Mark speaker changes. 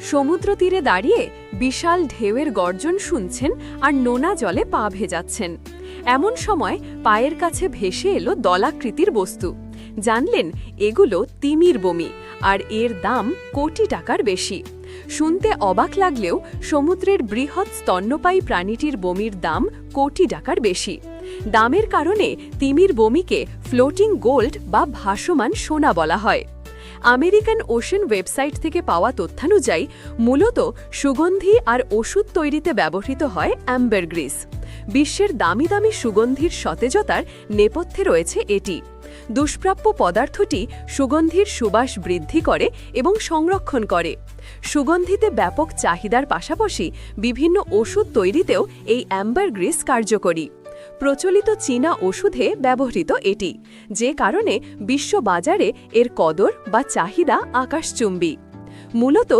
Speaker 1: সমুদ্র তীরে দাঁড়িয়ে বিশাল ঢেউয়ের গর্জন শুনছেন আর নোনা জলে পা ভেজাচ্ছেন। এমন সময় পায়ের কাছে ভেসে এলো দলাকৃতির বস্তু। জানলেন এগুলো তিমির বমি আর এর দাম কোটি টাকার বেশি। শুনতে অবাক লাগলেও সমুদ্রের বৃহৎ স্তন্যপায়ী প্রাণীটির বমির দাম কোটি টাকার বেশি। দামের কারণে তিমির বমিকে ফ্লোটিং গোল্ড বা ভাসমান সোনা বলা হয়। আমেরিকান ওশেন ওয়েবসাইট থেকে পাওয়া তথ্যানুযায়ী, মূলত সুগন্ধি আর ওষুধ তৈরিতে ব্যবহৃত হয় অ্যাম্বার গ্রিস। বিশ্বের দামি দামি সুগন্ধির সতেজতার নেপথ্যে রয়েছে এটি। দুষ্প্রাপ্য পদার্থটি সুগন্ধির সুবাস বৃদ্ধি করে এবং সংরক্ষণ করে। সুগন্ধিতে ব্যাপক চাহিদার পাশাপাশি বিভিন্ন ওষুধ তৈরিতেও এই অ্যাম্বার গ্রিস কার্যকরী। প্রচলিত চীনা ওষুধে ব্যবহৃত এটি যে কারণে বিশ্ববাজারে এর কদর বা চাহিদা আকাশচুম্বী। মূলত